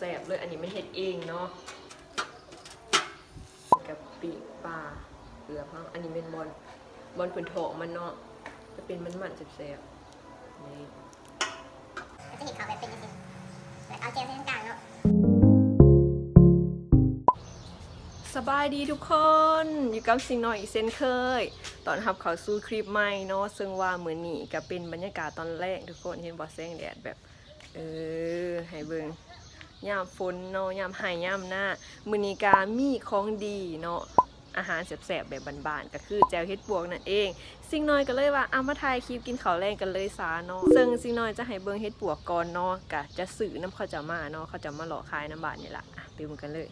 แสบๆเลย อันนี้มันเฮ็ดเองเนาะกับปีกปลาเกลือพังอันนี้เป็นบอลบอลผืนทองมันเนาะจะเป็นมันมันๆแสบๆนี่ก็จะเห็นเขาแบบเป็นยังไงแล้วเอาเจลเส้นกลางเนาะสบายดีทุกคน อยู่กับสิ่งน้อยอีกเช่นเคย ตอนรับเขาสู่คลิปใหม่เนาะซึ่งว่ามื้อนี้ก็เป็นบรรยากาศตอนแรกทุกคนเห็นบ่แสงแดดแบบ เออให้เบิ่ง ยามฝนเนาะยามหายยามหน้ามือนีกามีของดีเนาะอาหารแสบๆแบบบานๆ ก็คือแจวเฮ็ดบวกนั่นเอง สิ่งน้อยก็เลยว่าเอามาถ่ายคลิปกินข้าวแรงกันเลยซาเนาะซึ่งสิ่งน้อยจะให้เบิ่งเฮ็ดบวกก่อนเนาะก็จะสื่อน้ำเขาจะมาเนาะเขาจะมาหล่อกขายน้ำบาทนี่ล่ะอะไปดูกันเลย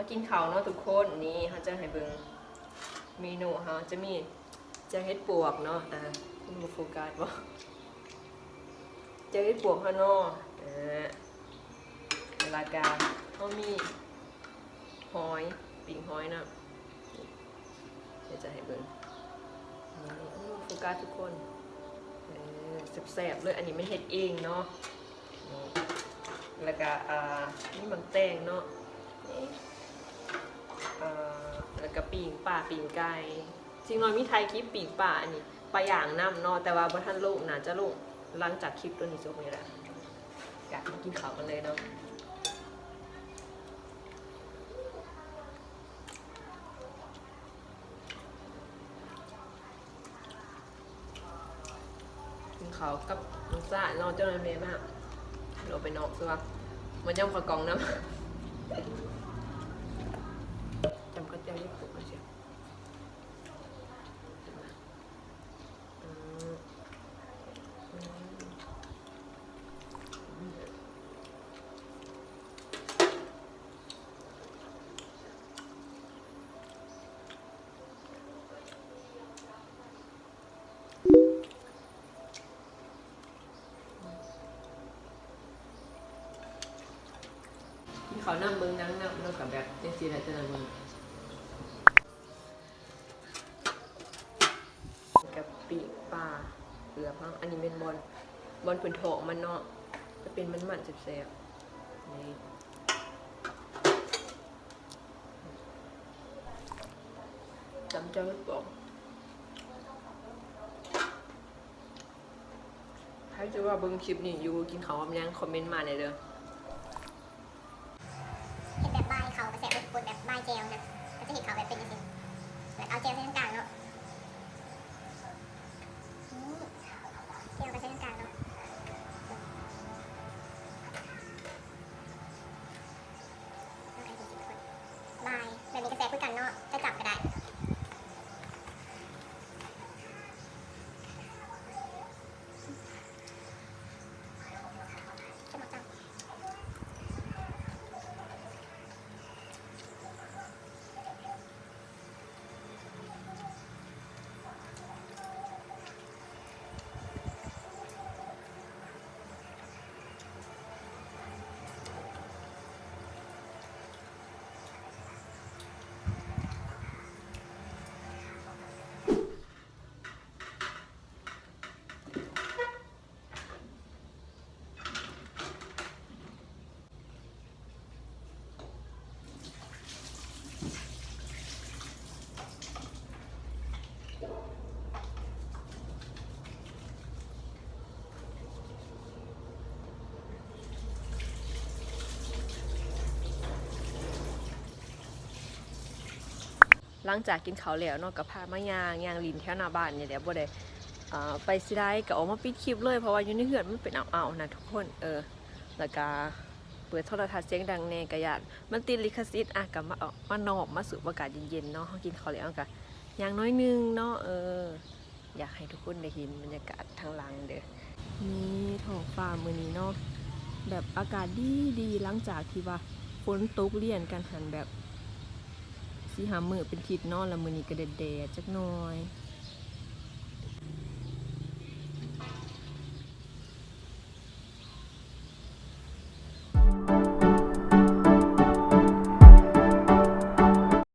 มากินข้าวเนาะทุกคนนี่เขาจะให้เบิงเมนูเขาจะมีจะเฮ็ดปวกเนาะอ่าคุณโฟกัสบ่จะเฮ็ดปวกเขาเนาะอ่าเวลากาเขามีหอยปิ่งหอยนะเดี๋ยวจะให้เบิงนี่โฟกัสทุกคนเออแซ่บๆเลยอันนี้ไมันเฮ็ดเองเนาะแล้วก็อ่านี่มันแตงเนาะ อแล้วก็ปีงป่าปีงไก่จริงเรามีไทยคลิปปีงป่าอันนี้ปลาอย่างน้ำเนาะแต่ว่าบ่ทันลูกน่าจะลูกหลังจากคลิปตัวนี้จบนี่แหละอยากมากินข้าวกันเลยเนาะกินข้าวกับน้องซ่าน้องเจ้าหน้าที่มากเราไปนอกใช่ปะมันย่ำข้าวกล่องน้ำ เขานั่งเบิ้งนั่งนั่งนั่งกับแบบเจนซีแหละจะนั่งเบิ้งกับปีปลาเกลือพังอันนี้เป็นบอลบอลผืนทองมันเนาะจะเป็นมันมันๆแซ่บๆนี่จำเจ้าบอกใครจะว่าเบิ่งคลิปนี้อยู่กินข้าวกับหยังคอมเมนต์มาเลยเด้อ เขากระแสบบกดแบบบายเจลนะก็จะเห็นเขาแบบเป็นยังไงแล้วเอาเจลเส้นกลางเนาะ หลังจากกินข้าวแล้วเนาะก็พามาย่างยางลินแถวหน้าบ้านเนี่ยเดี๋ยวบ่ได้ไปสิได้ก็ออกมาปิดคลิปเลยเพราะว่าอยู่ในเหือนมันเป็นอ่าวๆนะทุกคนเออแล้วก็เปิดโทรทัศน์เสียงดังใน่กระยานมันติดลิขสิทธิ์อะกับมาออกมานอบมาสูบอากาศเย็นๆเนาะเขากินข้าวแล้วกันอย่างน้อยนึงเนาะเออ อยากให้ทุกคนได้เห็นบรรยากาศทางหลังเด้อนี่ท้องฟ้ามือนี้เนาะแบบอากาศดีดีหลังจากที่ว่าฝนตกเลี่ยนกันหันแบบ สี่หามือเป็นทิดนอนละมือนี้ก็แดดๆจักหน่อย